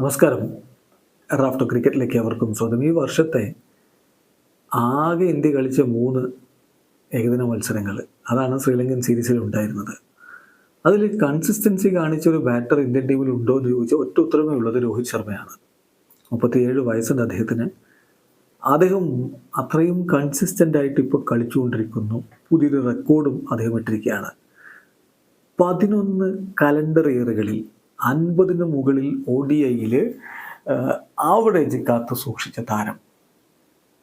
നമസ്കാരം. റാഫ്റ്റർ ക്രിക്കറ്റിലേക്ക് അവർക്കും സ്വാഗതം. ഈ വർഷത്തെ ആകെ ഇന്ത്യ കളിച്ച മൂന്ന് ഏകദിന മത്സരങ്ങൾ അതാണ് ശ്രീലങ്കൻ സീരീസിൽ ഉണ്ടായിരുന്നത്. അതിൽ കൺസിസ്റ്റൻസി കാണിച്ച ഒരു ബാറ്റർ ഇന്ത്യൻ ടീമിൽ ഉണ്ടോ എന്ന് ചോദിച്ചാൽ ഒറ്റ ഉത്തരമേ ഉള്ളത് രോഹിത് ശർമ്മയാണ്. മുപ്പത്തിയേഴ് വയസ്സുണ്ട് അദ്ദേഹത്തിന്. അദ്ദേഹം അത്രയും കൺസിസ്റ്റന്റ് ആയിട്ട് ഇപ്പോൾ കളിച്ചുകൊണ്ടിരിക്കുന്നു. പുതിയൊരു റെക്കോർഡും അദ്ദേഹം ഇട്ടിരിക്കുകയാണ്. പതിനൊന്ന് കലണ്ടർ ഇയറുകളിൽ അൻപതിന് മുകളിൽ ഒ ഡി ഐയിൽ ആവറേജ് കാത്തു സൂക്ഷിച്ച താരം.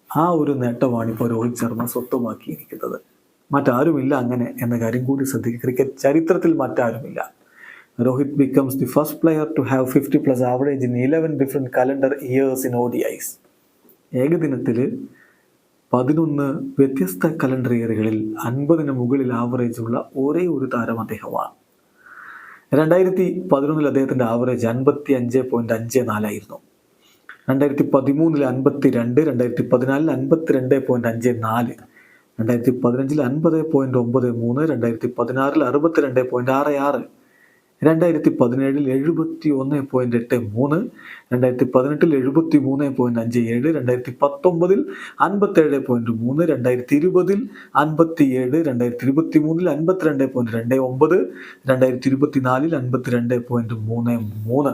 ആ ഒരു നേട്ടമാണ് ഇപ്പോൾ രോഹിത് ശർമ്മ സ്വന്തമാക്കിയിരിക്കുന്നത് മറ്റാരുമില്ല അങ്ങനെ എന്ന കാര്യം കൂടി ശ്രദ്ധിക്കുക ക്രിക്കറ്റ് ചരിത്രത്തിൽ മറ്റാരുമില്ല. Rohit becomes the first player to have fifty plus average in eleven different calendar years in O D Is ഏകദിനത്തിൽ പതിനൊന്ന് വ്യത്യസ്ത കലണ്ടർ ഇയറുകളിൽ അൻപതിന് മുകളിൽ ആവറേജുള്ള ഒരേ ഒരു താരം അദ്ദേഹമാണ്. രണ്ടായിരത്തി പതിനൊന്നിൽ അദ്ദേഹത്തിന്റെ ആവറേജ് അൻപത്തി അഞ്ച് പോയിന്റ് അഞ്ച് നാലായിരുന്നു. രണ്ടായിരത്തി പതിമൂന്നിൽ അൻപത്തി രണ്ട് രണ്ടായിരത്തി പതിനാലിൽ അൻപത്തി രണ്ട് പോയിന്റ് അഞ്ച് നാല് രണ്ടായിരത്തി പതിനഞ്ചിൽ അൻപത് പോയിന്റ് ഒമ്പത് മൂന്ന് രണ്ടായിരത്തി പതിനാറിൽ അറുപത്തി രണ്ട് പോയിന്റ് ആറ് ആറ് രണ്ടായിരത്തി പതിനേഴിൽ എഴുപത്തി ഒന്ന് പോയിന്റ് എട്ട് മൂന്ന് രണ്ടായിരത്തി പതിനെട്ടിൽ എഴുപത്തി മൂന്ന് പോയിന്റ് അഞ്ച് ഏഴ് രണ്ടായിരത്തി പത്തൊമ്പതിൽ അൻപത്തേഴ് പോയിന്റ് മൂന്ന് രണ്ടായിരത്തി ഇരുപതിൽ അൻപത്തി ഏഴ് രണ്ടായിരത്തി ഇരുപത്തി മൂന്നിൽ അൻപത്തിരണ്ട് പോയിന്റ് രണ്ട് ഒമ്പത് രണ്ടായിരത്തി ഇരുപത്തി നാലിൽ അൻപത്തിരണ്ട് പോയിന്റ് മൂന്ന് മൂന്ന്.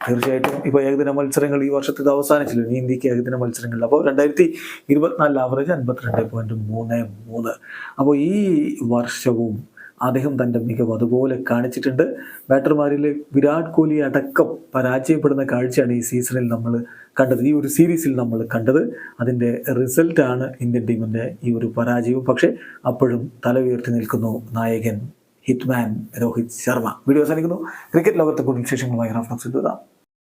തീർച്ചയായിട്ടും ഇപ്പോൾ ഏകദിന മത്സരങ്ങൾ ഈ വർഷത്തിൽ അവസാനിച്ചില്ല? ഇനി ഇന്ത്യയ്ക്ക് ഏകദിന മത്സരങ്ങളിൽ അപ്പോൾ രണ്ടായിരത്തി ഇരുപത്തിനാലിൽ ആവറേജ് അൻപത്തിരണ്ട് പോയിന്റ് മൂന്ന് മൂന്ന്. അപ്പോൾ ഈ വർഷവും അദ്ദേഹം തന്റെ മികവ് അതുപോലെ കാണിച്ചിട്ടുണ്ട്. ബാറ്റർമാരിൽ വിരാട് കോഹ്ലി അടക്കം പരാജയപ്പെടുന്ന കാഴ്ചയാണ് ഈ സീസണിൽ നമ്മൾ കണ്ടത്. ഈ ഒരു സീരീസിൽ നമ്മൾ കണ്ടത്. അതിന്റെ റിസൾട്ടാണ് ഇന്ത്യൻ ടീമിന്റെ ഈ ഒരു പരാജയവും. പക്ഷേ അപ്പോഴും തല ഉയർത്തി നിൽക്കുന്നു നായകൻ ഹിറ്റ്മാൻ രോഹിത് ശർമ്മ. വീഡിയോ അവസാനിക്കുന്നു. ക്രിക്കറ്റ് ലോകത്തെ കൂടുതൽ വിശേഷങ്ങളുമായി റഫ്ലക്സ് എത്തുക.